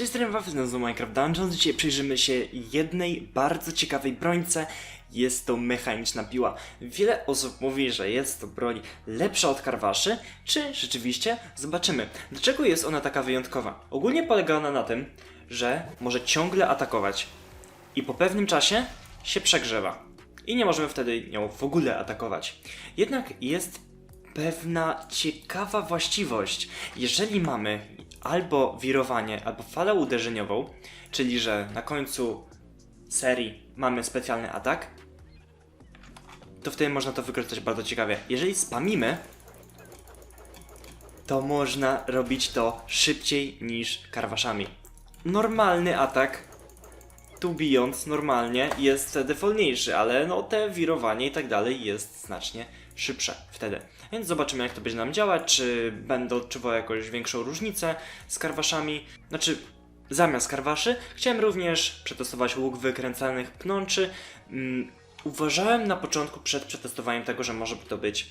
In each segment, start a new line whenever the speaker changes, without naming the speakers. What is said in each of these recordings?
Cześć, jestem Wafel z Minecraft Dungeons. Dzisiaj przyjrzymy się jednej bardzo ciekawej brońce. Jest to mechaniczna piła. Wiele osób mówi, że jest to broń lepsza od karwaszy. Czy rzeczywiście? Zobaczymy. Dlaczego jest ona taka wyjątkowa? Ogólnie polega ona na tym, że może ciągle atakować i po pewnym czasie się przegrzewa. I nie możemy wtedy nią w ogóle atakować. Jednak jest pewna ciekawa właściwość. Jeżeli mamy albo wirowanie, albo falę uderzeniową, czyli że na końcu serii mamy specjalny atak, to wtedy można to wykorzystać bardzo ciekawie. Jeżeli spamimy, to można robić to szybciej niż karwaszami. Normalny atak tu bijąc normalnie jest wtedy wolniejszy, ale no te wirowanie i tak dalej jest znacznie szybsze wtedy. Więc zobaczymy jak to będzie nam działać, czy będę odczuwał jakąś większą różnicę z karwaszami, znaczy zamiast karwaszy. Chciałem również przetestować łuk wykręcanych pnączy. Mm, uważałem na początku przed przetestowaniem tego, że może to być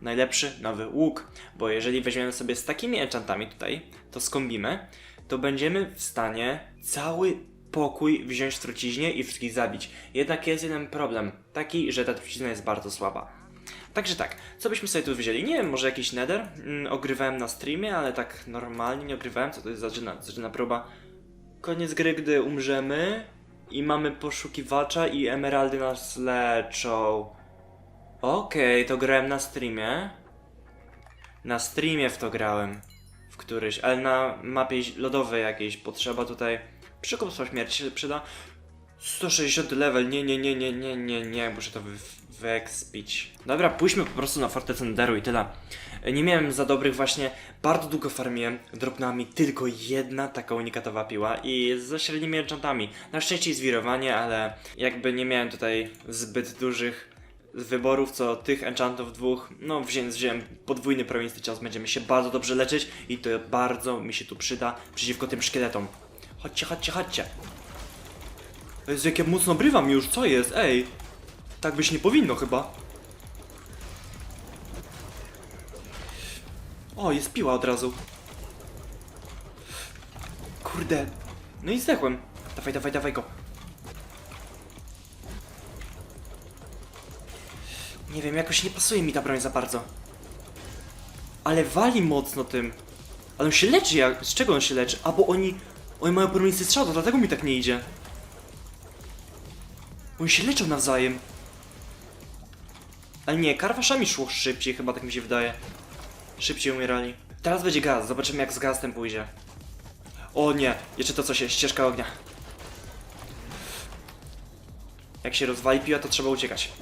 najlepszy nowy łuk, bo jeżeli weźmiemy sobie z takimi enchantami tutaj, to skombimy, to będziemy w stanie cały pokój wziąć w truciźnie i wszystkich zabić. Jednak jest jeden problem, taki, że ta trucizna jest bardzo słaba. Także tak, co byśmy sobie tu wzięli? Nie wiem, może jakiś nether? Mm, ogrywałem na streamie, ale tak normalnie nie ogrywałem. Co to jest zaczyna, zaczyna próba? Koniec gry, gdy umrzemy i mamy poszukiwacza i emeraldy nas leczą. Okej, to grałem na streamie. Na streamie w to grałem. W któryś, ale na mapie lodowej jakiejś potrzeba tutaj. Przekupstwa śmierci się przyda. 160 level, nie, nie, nie, nie, nie, nie, nie, muszę to wy wyekspić. Dobra, pójdźmy po prostu na Fortecę Netheru i tyle. Nie miałem za dobrych właśnie, bardzo długo farmiłem, dropnęła mi tylko jedna taka unikatowa piła i ze średnimi enchantami. Na szczęście jest wirowanie, ale jakby nie miałem tutaj zbyt dużych wyborów, co tych enchantów dwóch, no wziąłem, wziąłem podwójny promienny cios, będziemy się bardzo dobrze leczyć i to bardzo mi się tu przyda przeciwko tym szkieletom. Chodźcie, chodźcie, chodźcie. Jezu, jak ja mocno brywam już, co jest? Ej! Tak być nie powinno chyba. O, jest piła od razu. Kurde. No i zdechłem. Dawaj, dawaj, dawaj go. Nie wiem, jakoś nie pasuje mi ta broń za bardzo. Ale wali mocno tym. Ale on się leczy jak... Z czego on się leczy? A bo oni... Oni mają promienny strzał, dlatego mi tak nie idzie. Oni się leczą nawzajem. Ale nie, karwaszami szło szybciej, chyba tak mi się wydaje. Szybciej umierali. Teraz będzie gaz, zobaczymy jak z gazem pójdzie. O nie, jeszcze to co się, ścieżka ognia. Jak się rozwali piła, to trzeba uciekać.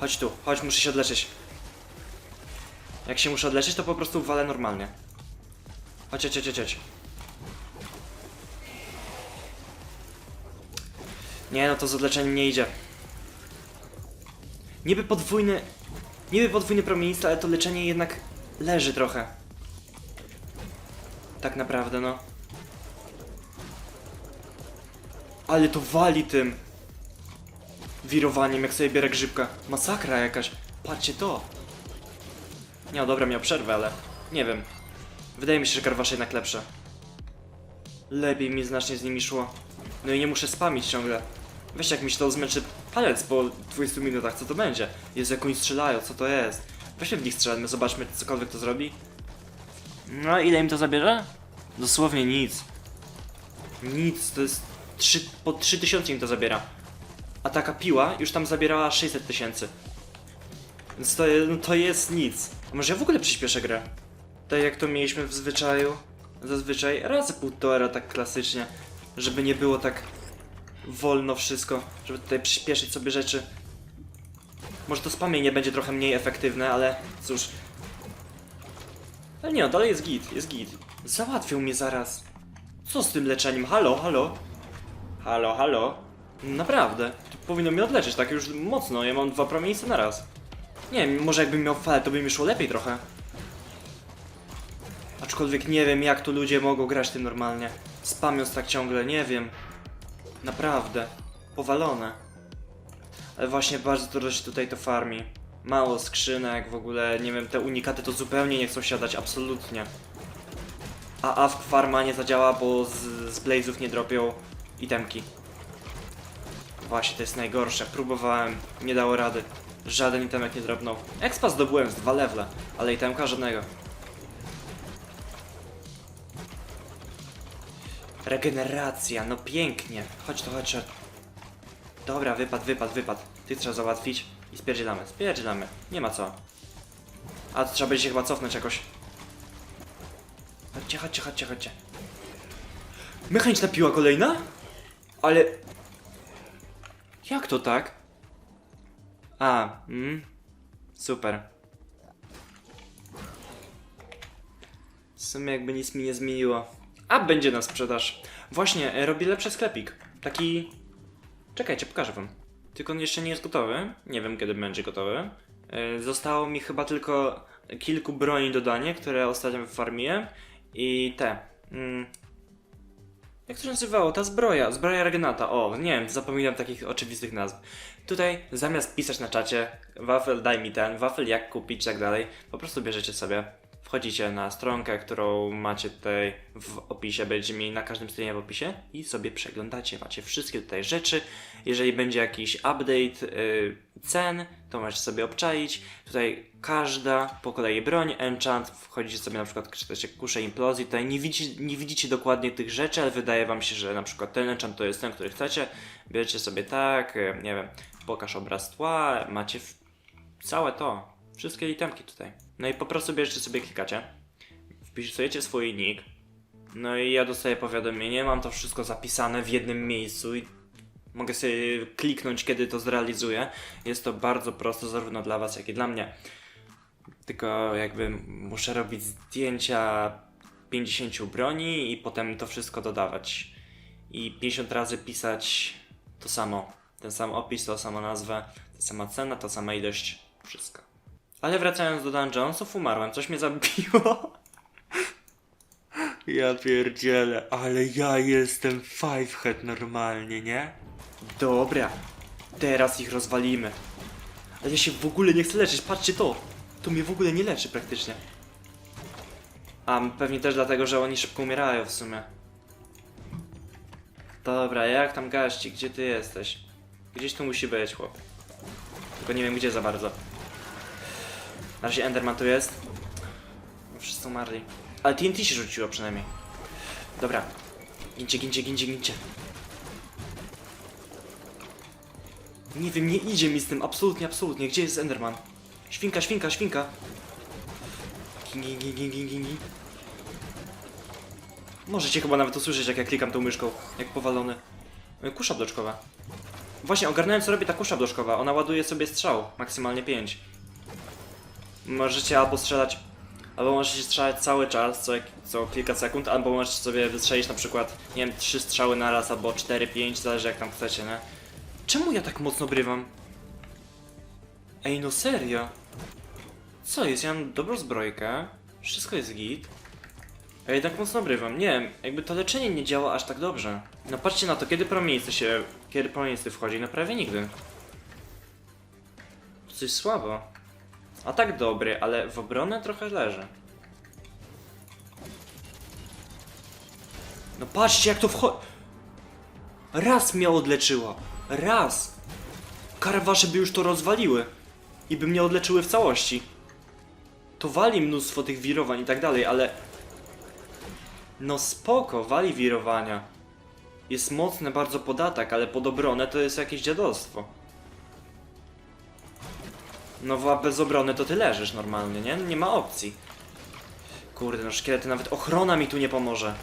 Chodź tu, chodź, muszę się odleczyć. Jak się muszę odleczyć, to po prostu walę normalnie. Chodź, chodź, chodź, chodź. Nie, no to z odleczeniem nie idzie. Niby podwójny... Niby podwójny promienista, ale to leczenie jednak leży trochę. Tak naprawdę, no. Ale to wali tym wirowaniem, jak sobie bierę grzybka. Masakra jakaś. Patrzcie to. No dobra, miał przerwę, ale nie wiem. Wydaje mi się, że karwasze jednak lepsze. Lepiej mi znacznie z nimi szło. No i nie muszę spamić ciągle. Weź jak mi się to zmęczy palec po 20 minutach, co to będzie? Jest jak oni strzelają, co to jest? Weźmy w nich strzelmy, zobaczmy cokolwiek to zrobi. No ile im to zabierze? Dosłownie nic. Nic, to jest 3, po 3000 im to zabiera. A taka piła już tam zabierała 600 tysięcy. Więc to, no to jest nic. A może ja w ogóle przyspieszę grę? Tak jak to mieliśmy w zwyczaju. Zazwyczaj razy półtora tak klasycznie. Żeby nie było tak wolno wszystko, żeby tutaj przyspieszyć sobie rzeczy. Może to spamienie będzie trochę mniej efektywne, ale cóż. Ale nie, no, dalej jest git, jest git. Załatwił mnie zaraz. Co z tym leczeniem? Halo, halo? Halo, halo? Naprawdę, to powinno mnie odleczyć tak już mocno, ja mam dwa promienie na raz. Nie wiem, może jakbym miał falę, to by mi szło lepiej trochę. Aczkolwiek nie wiem, jak tu ludzie mogą grać tym normalnie. Spamiąc tak ciągle, nie wiem. Naprawdę. Powalone. Ale właśnie bardzo dużo się tutaj to farmi. Mało skrzynek, w ogóle, nie wiem, te unikaty to zupełnie nie chcą siadać, absolutnie. A AFK farma nie zadziała, bo z, z Blazów nie dropią itemki. Właśnie, to jest najgorsze. Próbowałem, nie dało rady. Żaden itemek nie dropnął. Expa zdobyłem z dwa levele, ale itemka żadnego. Regeneracja, no pięknie. Chodź tu, chodź. Dobra, wypad, wypad, wypad. Ty trzeba załatwić i spierdzielamy, spierdzielamy. Nie ma co. A to trzeba będzie się chyba cofnąć jakoś. Chodźcie, chodźcie, chodźcie, chodźcie. Mechaniczna piła kolejna? Ale... Jak to tak? A, mm, super. W sumie jakby nic mi nie zmieniło. A będzie na sprzedaż. Właśnie, e, robię lepszy sklepik. Taki... Czekajcie, pokażę wam. Tylko on jeszcze nie jest gotowy. Nie wiem kiedy będzie gotowy. E, Zostało mi chyba tylko kilku broni dodanie, które ostatnio farmiłem. I te. Mm, jak to się nazywało? Ta zbroja, zbroja Regnata. O, nie wiem, zapominam takich oczywistych nazw. Tutaj zamiast pisać na czacie, wafel daj mi ten, wafel jak kupić i tak dalej, po prostu bierzecie sobie, wchodzicie na stronkę, którą macie tutaj w opisie, będzie mieli na każdym stronie w opisie i sobie przeglądacie. Macie wszystkie tutaj rzeczy. Jeżeli będzie jakiś update yy, cen, to możecie sobie obczaić. Tutaj każda po kolei broń, enchant, wchodzicie sobie na przykład, czytacie kusze implozji, tutaj nie widzicie, nie widzicie dokładnie tych rzeczy, ale wydaje wam się, że na przykład ten enchant to jest ten, który chcecie. Bierzecie sobie tak, yy, nie wiem, pokaż obraz tła, macie całe to, wszystkie itemki tutaj. No i po prostu bierzecie sobie, klikacie, wpisujecie swój nick, no i ja dostaję powiadomienie, mam to wszystko zapisane w jednym miejscu i mogę sobie kliknąć, kiedy to zrealizuję. Jest to bardzo proste zarówno dla Was, jak i dla mnie. Tylko jakby muszę robić zdjęcia 50 broni i potem to wszystko dodawać. I 50 razy pisać to samo. Ten sam opis, to samo nazwę, ta sama cena, ta sama ilość, wszystko. Ale wracając do dungeonsów, umarłem, coś mnie zabiło. Ja pierdzielę, ale ja jestem fivehead normalnie, nie? Dobra, teraz ich rozwalimy. Ale ja się w ogóle nie chcę leczyć, patrzcie to! To mnie w ogóle nie leczy praktycznie. A pewnie też dlatego, że oni szybko umierają w sumie. Dobra, jak tam gaści, gdzie ty jesteś? Gdzieś tu musi być chłop. Tylko nie wiem gdzie za bardzo. Na razie Enderman tu jest. Wszyscy umarli. Ale TNT się rzuciło przynajmniej. Dobra. Gincie, gincie, gincie, gincie. Nie wiem, nie idzie mi z tym, absolutnie, absolutnie. Gdzie jest Enderman? Świnka, świnka, świnka. Gingi, gingi, gingi, gingi. Możecie chyba nawet usłyszeć, jak ja klikam tą myszką, jak powalony. E, Kusza bloczkowa. Właśnie, ogarnąłem co robi ta kusza bloczkowa. Ona ładuje sobie strzał, maksymalnie 5. Możecie albo strzelać, albo możecie strzelać cały czas, co, co kilka sekund, albo możecie sobie wystrzelić na przykład, nie wiem, 3 strzały na raz, albo 4, 5, zależy jak tam chcecie, nie? Czemu ja tak mocno brywam? Ej, no serio? Co jest? Ja mam dobrą zbrojkę, wszystko jest git. A ja tak mocno brywam. Nie wiem, jakby to leczenie nie działa aż tak dobrze. No patrzcie na to, kiedy promienisty się... Kiedy promienisty wchodzi? No prawie nigdy. Coś słabo. A tak dobry, ale w obronę trochę leży. No patrzcie jak to wchodzi... Raz mnie odleczyła. Raz. Karwasze by już to rozwaliły. I by mnie odleczyły w całości. To wali mnóstwo tych wirowań i tak dalej, ale... No spoko, wali wirowania. Jest mocny bardzo podatek, ale pod obronę to jest jakieś dziadostwo. No a bez obrony to ty leżysz normalnie, nie? Nie ma opcji. Kurde, no szkielety, nawet ochrona mi tu nie pomoże.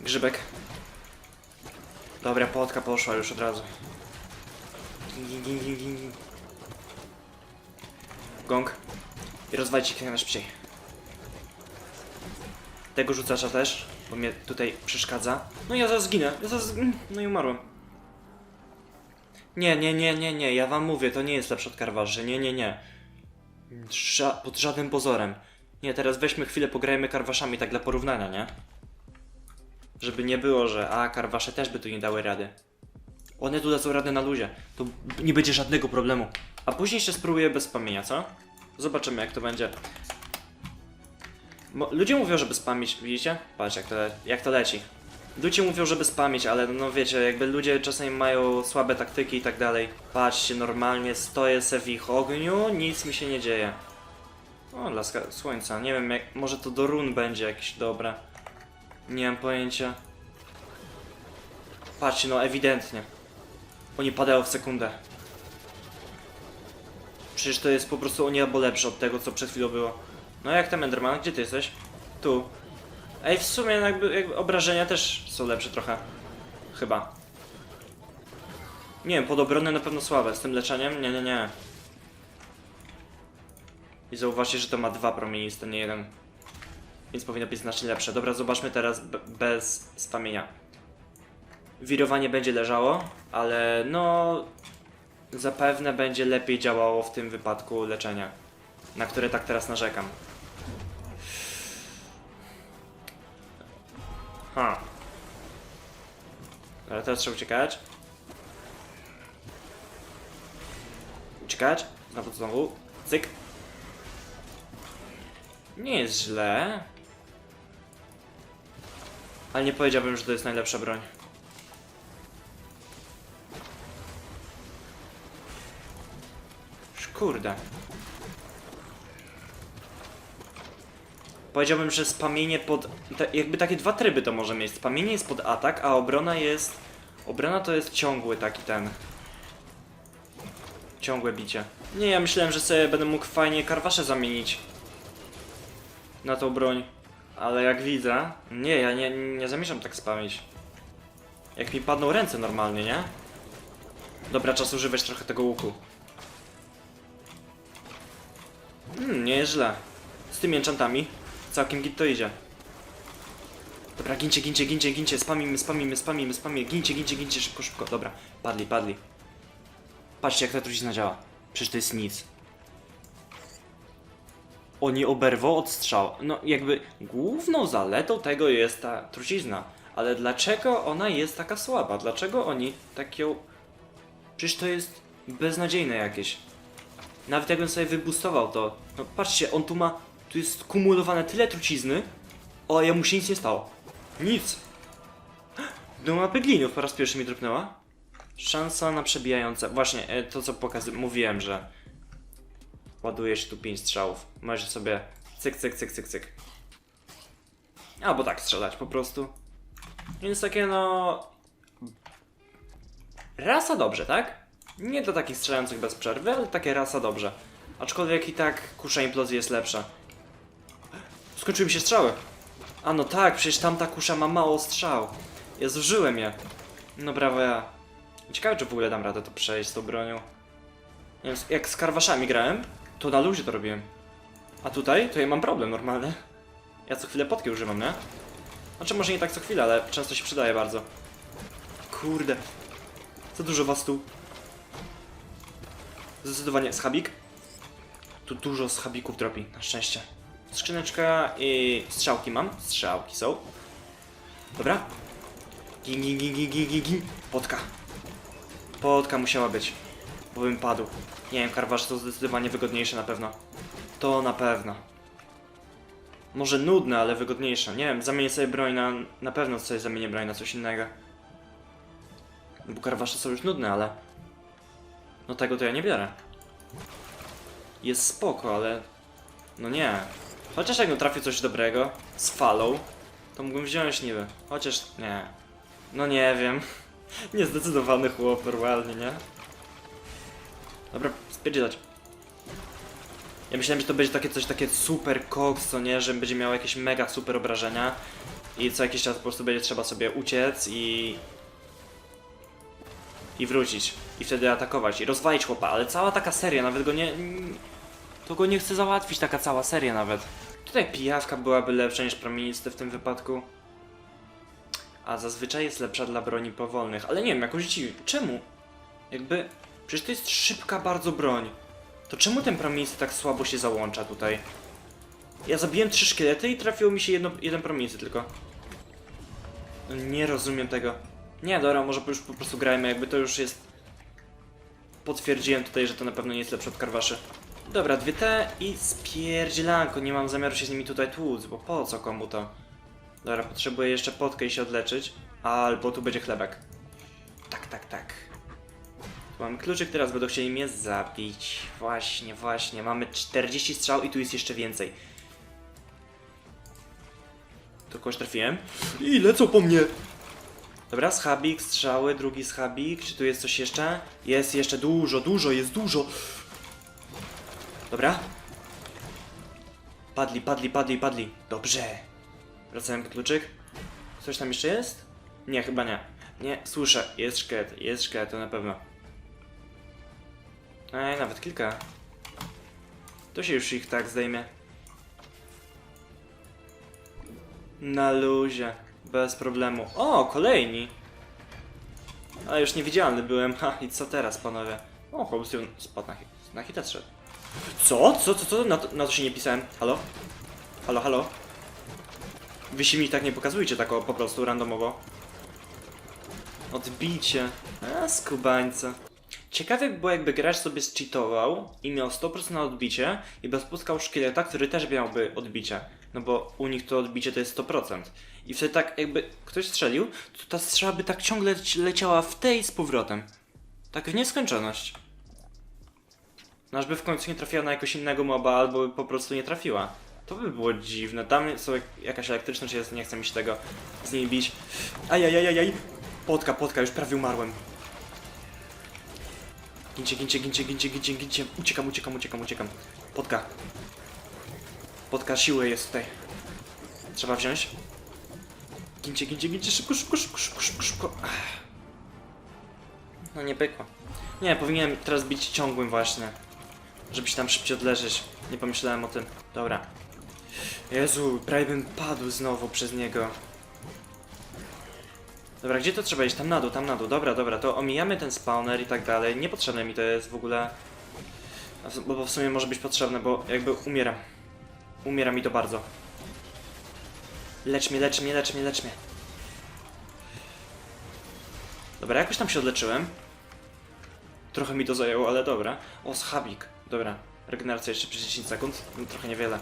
Grzybek. Dobra, płotka poszła już od razu. Gong. I rozwalić ich jak najszybciej. Tego rzucacza też, bo mnie tutaj przeszkadza. No ja zaraz zginę. Ja zaraz... No i umarłem. Nie, nie, nie, nie, nie. Ja wam mówię, to nie jest lepsze od karwarzy. Nie, nie, nie. Ża pod żadnym pozorem. Nie, teraz weźmy chwilę, pograjmy karwaszami tak dla porównania, nie? Żeby nie było, że a, karwasze też by tu nie dały rady. One tu dadzą radę na luzie. To nie będzie żadnego problemu. A później jeszcze spróbuję bez pamięcia, co? Zobaczymy jak to będzie. Bo ludzie mówią, żeby spamić, widzicie? Patrz jak to, jak to leci. Ludzie mówią, żeby spamić, ale no wiecie, jakby ludzie czasami mają słabe taktyki i tak dalej. Patrzcie, normalnie stoję se w ich ogniu, nic mi się nie dzieje. O, laska słońca, nie wiem, jak, może to do run będzie jakieś dobre. Nie mam pojęcia. Patrzcie, no ewidentnie. Oni padają w sekundę. Przecież to jest po prostu o niebo lepsze od tego, co przed chwilą było. No jak tam Enderman, gdzie ty jesteś? Tu. Ej, w sumie jakby, jakby obrażenia też są lepsze trochę. Chyba. Nie wiem, pod obronę na pewno słabe. Z tym leczeniem? Nie, nie, nie. I zauważcie, że to ma dwa promieniste, nie jeden. Więc powinno być znacznie lepsze. Dobra, zobaczmy teraz be- bez spamienia. Wirowanie będzie leżało, ale no... Zapewne będzie lepiej działało w tym wypadku leczenia. Na które tak teraz narzekam. Ha. Ale teraz trzeba uciekać. Uciekać. Znowu, znowu. Cyk. Nie jest źle. Ale nie powiedziałbym, że to jest najlepsza broń. Kurde. Powiedziałbym, że spamienie pod. Te, jakby takie dwa tryby to może mieć. Spamienie jest pod atak, a obrona jest. Obrona to jest ciągły taki ten. Ciągłe bicie. Nie, ja myślałem, że sobie będę mógł fajnie karwasze zamienić. Na tą broń. Ale jak widzę. Nie, ja nie, nie zamierzam tak spamić. Jak mi padną ręce normalnie, nie? Dobra, czas używać trochę tego łuku. Hmm, nie jest źle. Z tymi enchantami całkiem git to idzie. Dobra, gincie, gincie, gincie, gincie, spamimy, spamimy, spamimy, spamimy, gincie, gincie, gincie, szybko, szybko, dobra, padli, padli. Patrzcie jak ta trucizna działa. Przecież to jest nic. Oni oberwą od strzał. No jakby główną zaletą tego jest ta trucizna. Ale dlaczego ona jest taka słaba? Dlaczego oni tak ją... Przecież to jest beznadziejne jakieś. Nawet jakbym sobie wybustował to. No patrzcie, on tu ma. Tu jest kumulowane tyle trucizny. O, ja mu się nic nie stało. Nic. Do mapy gliniów po raz pierwszy mi dropnęła. Szansa na przebijające. Właśnie, e, to co pokazy mówiłem, że ładujesz tu 5 strzałów. Możesz sobie cyk, cyk, cyk, cyk, cyk. Albo tak strzelać po prostu. Więc takie no. Rasa dobrze, tak? Nie dla takich strzelających bez przerwy, ale takie rasa dobrze. Aczkolwiek i tak kusza implozji jest lepsza. Skończyły mi się strzały. A no tak, przecież tamta kusza ma mało strzał. Ja zużyłem je. No brawo ja. Ciekawe, czy w ogóle dam radę to przejść z tą bronią. Nie wiem, jak z karwaszami grałem, to na luzie to robiłem. A tutaj, to ja mam problem normalny. Ja co chwilę potki używam, nie? Znaczy może nie tak co chwilę, ale często się przydaje bardzo. Kurde. Za dużo was tu. Zdecydowanie schabik. Tu dużo schabików dropi, na szczęście. Skrzyneczka i strzałki mam. Strzałki są. Dobra. Gin, gin, gin, gin, gin, gin. Potka. Potka musiała być. Bo bym padł. Nie wiem, karwasz to zdecydowanie wygodniejsze na pewno. To na pewno. Może nudne, ale wygodniejsze. Nie wiem, zamienię sobie broń na... Na pewno sobie zamienię broń na coś innego. Bo karwasze są już nudne, ale... No tego to ja nie biorę. Jest spoko, ale... No nie. Chociaż jak no trafię coś dobrego, z falą, to mógłbym wziąć niby. Chociaż nie. No nie wiem. Niezdecydowany chłop normalnie, nie? Dobra, spierdzielać. Ja myślałem, że to będzie takie coś takie super koks, co nie? Że będzie miał jakieś mega super obrażenia i co jakiś czas po prostu będzie trzeba sobie uciec i... i wrócić. I wtedy atakować i rozwalić chłopa, ale cała taka seria, nawet go nie... To go nie chce załatwić, taka cała seria nawet. Tutaj pijawka byłaby lepsza niż promienisty w tym wypadku. A zazwyczaj jest lepsza dla broni powolnych, ale nie wiem, jakoś dziwi. Czemu? Jakby... Przecież to jest szybka bardzo broń. To czemu ten promienisty tak słabo się załącza tutaj? Ja zabiłem trzy szkielety i trafiło mi się jedno, jeden promienisty tylko. No Nie rozumiem tego. Nie, dobra, może już po prostu grajmy, jakby to już jest... Potwierdziłem tutaj, że to na pewno nie jest lepsze od karwaszy. Dobra, dwie te i spierdzielanko. Nie mam zamiaru się z nimi tutaj tłuc, bo po co komu to? Dobra, potrzebuję jeszcze potkę i się odleczyć. Albo tu będzie chlebek. Tak, tak, tak. Tu mamy kluczyk, teraz będą chcieli mnie zabić. Właśnie, właśnie. Mamy 40 strzał i tu jest jeszcze więcej. Tu kogoś trafiłem. I lecą po mnie! Dobra, schabik, strzały, drugi schabik. Czy tu jest coś jeszcze? Jest jeszcze dużo, dużo, jest dużo. Dobra. Padli, padli, padli, padli. Dobrze. Wracałem kluczyk. Coś tam jeszcze jest? Nie, chyba nie. Nie, słyszę. Jest szkielet, jest szkielet, to na pewno. Ej, nawet kilka. To się już ich tak zdejmie. Na luzie. Bez problemu. O, kolejni. Ale już niewidzialny byłem. Ha, i co teraz, panowie? O, Holmeston spadł na, hit, na hita szedł. Co? Co, co, co? Na to, na to się nie pisałem. Halo? Halo, halo? Wy się mi tak nie pokazujcie, tak o, po prostu, randomowo. Odbicie. A, skubańce. Ciekawe by było, jakby gracz sobie zcheatował i miał 100% na odbicie i spotkał szkieleta, który też miałby odbicie. No bo u nich to odbicie to jest 100%. I wtedy tak jakby ktoś strzelił, to ta strzała by tak ciągle leci- leciała w tej z powrotem. Tak w nieskończoność. No aż by w końcu nie trafiła na jakoś innego moba, albo po prostu nie trafiła. To by było dziwne. Tam są jak, jakaś elektryczność jest, nie chcę mi się tego z nimi bić. Ajajajajaj. Potka, potka, już prawie umarłem. Gincie, gincie, gincie, gincie, gincie, gincie. Uciekam, uciekam, uciekam, uciekam. Potka. Potka siły jest tutaj. Trzeba wziąć. Gincie, gincie, gincie, szybko, szybko, szybko, szybko, szybko, szybko. No nie pykło. Nie, powinienem teraz bić ciągłym właśnie. Żeby się tam szybciej odleżeć. Nie pomyślałem o tym. Dobra. Jezu, prawie bym padł znowu przez niego. Dobra, gdzie to trzeba iść? Tam na dół, tam na dół. Dobra, dobra, to omijamy ten spawner i tak dalej. Niepotrzebne mi to jest w ogóle. Bo bo w sumie może być potrzebne, bo jakby umieram. Umiera mi to bardzo. Lecz mnie, lecz mnie, lecz mnie, lecz mnie. Dobra, jakoś tam się odleczyłem. Trochę mi to zajęło, ale dobra. O, schabik. Dobra. Regeneracja jeszcze przez 10 sekund. No, trochę niewiele.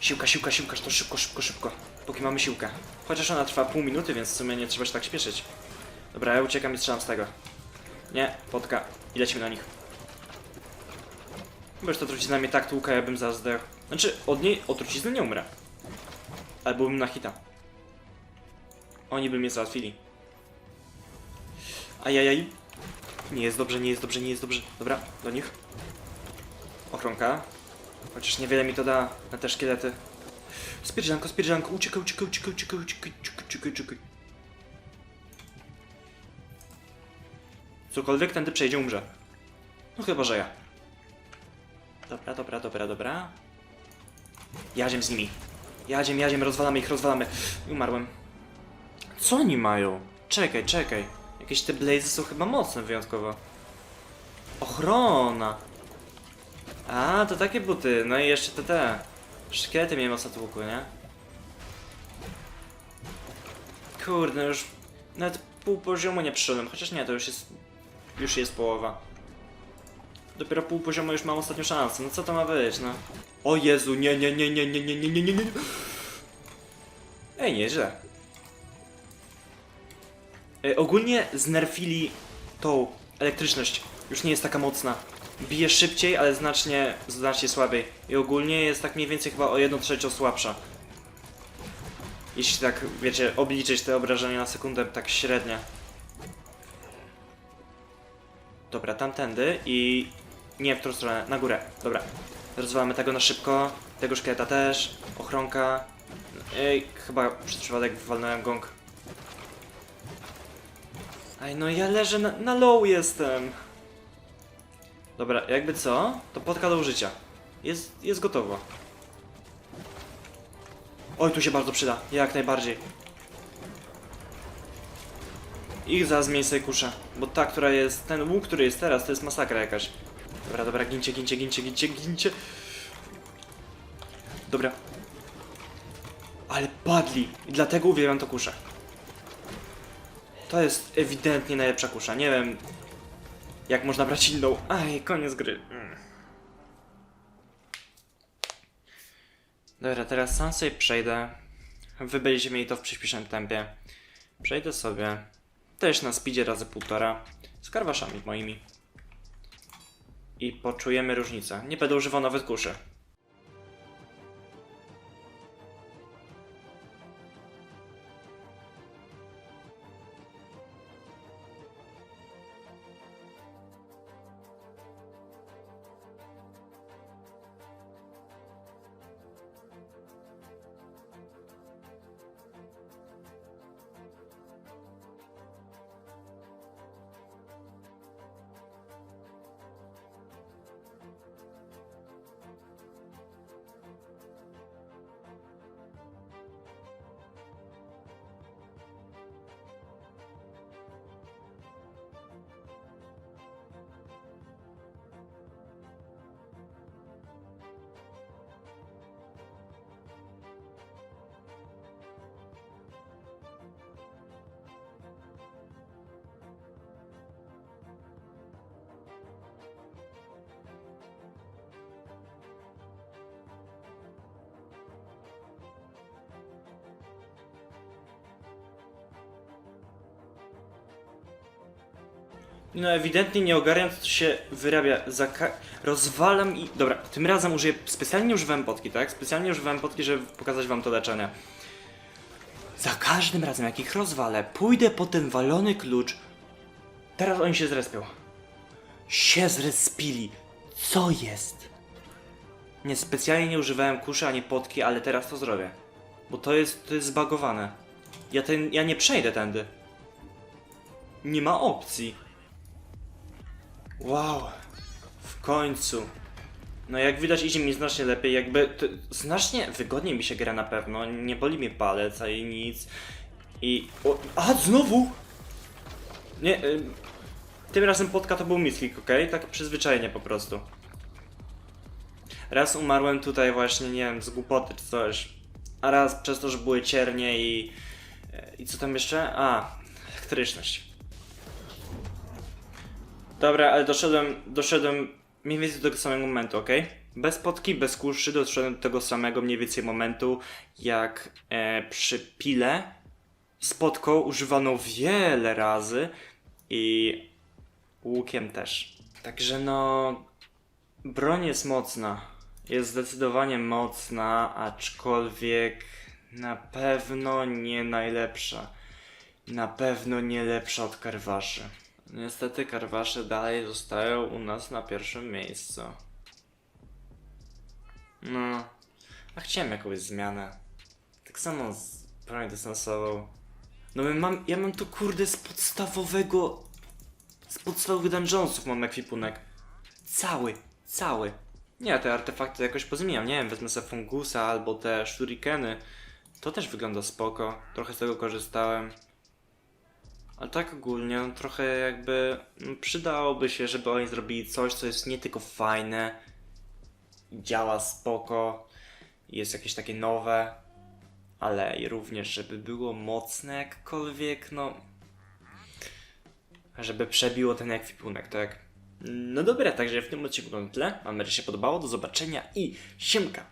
Siłka, siłka, siłka, to szybko, szybko, szybko. Póki mamy siłkę. Chociaż ona trwa pół minuty, więc w sumie nie trzeba się tak śpieszyć. Dobra, ja uciekam i strzelam z tego. Nie, potka. I lecimy na nich. Bo już ta trucizna mnie tak tłuka, ja bym zaraz zdechł. Znaczy, od niej, od trucizny nie umrę. Ale byłbym na hita. Oni by mnie załatwili. Ajajaj. Nie jest dobrze, nie jest dobrze, nie jest dobrze. Dobra, do nich. Ochronka. Chociaż niewiele mi to da na te szkielety. Spierdzanko, spierdzanko, uciekaj, uciekaj, uciekaj, uciekaj, uciekaj, uciekaj, uciekaj. Cokolwiek tędy przejdzie, umrze. No chyba, że ja. Dobra, dobra, dobra, dobra. Jadziem z nimi. Jadziem, jadziem, rozwalamy ich, rozwalamy. I umarłem. Co oni mają? Czekaj, czekaj. Jakieś te blazy są chyba mocne wyjątkowo. Ochrona! A, to takie buty. No i jeszcze te te. Szkielety miałem mocno tłuku, nie? Kurde, już nawet pół poziomu nie przyszedłem, chociaż nie, to już jest już jest połowa. Dopiero pół poziomu już mam ostatnią szansę. No co to ma być, no? O Jezu, nie, nie, nie, nie, nie, nie, nie, nie, nie, nie. Ej, nieźle. E, ogólnie znerfili tą elektryczność. Już nie jest taka mocna. Bije szybciej, ale znacznie, znacznie słabiej. I ogólnie jest tak mniej więcej chyba o 1 trzecią słabsza. Jeśli tak, wiecie, obliczyć te obrażenia na sekundę tak średnio. Dobra, tamtędy i... Nie, w którą stronę? Na górę. Dobra. Rozwalamy tego na szybko. Tego szkieleta też. Ochronka. Ej, chyba przez przypadek walnąłem gong. Aj, no ja leżę na, na low jestem. Dobra, jakby co, to podka do użycia. Jest, jest gotowo. Oj, tu się bardzo przyda, jak najbardziej. Ich za zmień sobie kuszę, bo ta, która jest, ten łuk, który jest teraz, to jest masakra jakaś. Dobra, dobra, gincie, gincie, gincie, gincie, gincie. Dobra. Ale padli i dlatego uwielbiam to kuszę. To jest ewidentnie najlepsza kusza. Nie wiem, jak można brać inną. Aj, koniec gry. Mm. Dobra, teraz sam sobie przejdę. Wy będziecie mieli to w przyspieszonym tempie. Przejdę sobie też na speedzie razy półtora z karwaszami moimi. I poczujemy różnicę. Nie będę używał nawet kuszy. No ewidentnie nie ogarniam, co się wyrabia. Zaka- rozwalam i... Dobra, tym razem użyję... Specjalnie używałem potki, tak? Specjalnie używałem potki, żeby pokazać wam to leczenie. Za każdym razem, jak ich rozwalę, pójdę po ten walony klucz. Teraz oni się zrespią. Się zrespili. Co jest? Nie, specjalnie nie używałem kuszy ani potki, ale teraz to zrobię. Bo to jest, to jest zbagowane. Ja, ten, ja nie przejdę tędy. Nie ma opcji. Wow, w końcu. No jak widać idzie mi znacznie lepiej, jakby to, znacznie wygodniej mi się gra na pewno, nie boli mnie palec, a i nic. I... O, a, znowu! Nie, y, tym razem potka to był misklik, ok? Tak przyzwyczajenie po prostu. Raz umarłem tutaj właśnie, nie wiem, z głupoty czy coś. A raz przez to, że były ciernie i... I co tam jeszcze? A, elektryczność. Dobra, ale doszedłem, doszedłem mniej więcej do tego samego momentu, ok? Bez potki, bez kuszy, doszedłem do tego samego mniej więcej momentu, jak e, przy pile z potką używano wiele razy i łukiem też. Także no, broń jest mocna. Jest zdecydowanie mocna, aczkolwiek na pewno nie najlepsza. Na pewno nie lepsza od karwaszy. Niestety karwasze dalej zostają u nas na pierwszym miejscu. No, a chciałem jakąś zmianę. Tak samo z bronią dystansową. No my mam, ja mam tu kurde z podstawowego, z podstawowych dungeonsów mam ekwipunek. Cały, cały. Nie, te artefakty jakoś pozmieniam, nie wiem, wezmę sobie fungusa albo te shurikeny. To też wygląda spoko, trochę z tego korzystałem. Ale tak ogólnie, no, trochę jakby no, przydałoby się, żeby oni zrobili coś, co jest nie tylko fajne, działa spoko, jest jakieś takie nowe, ale i również, żeby było mocne jakkolwiek, no. Żeby przebiło ten ekwipunek, tak? No dobra, także w tym odcinku to tyle. Mam nadzieję, że się podobało. Do zobaczenia i siemka!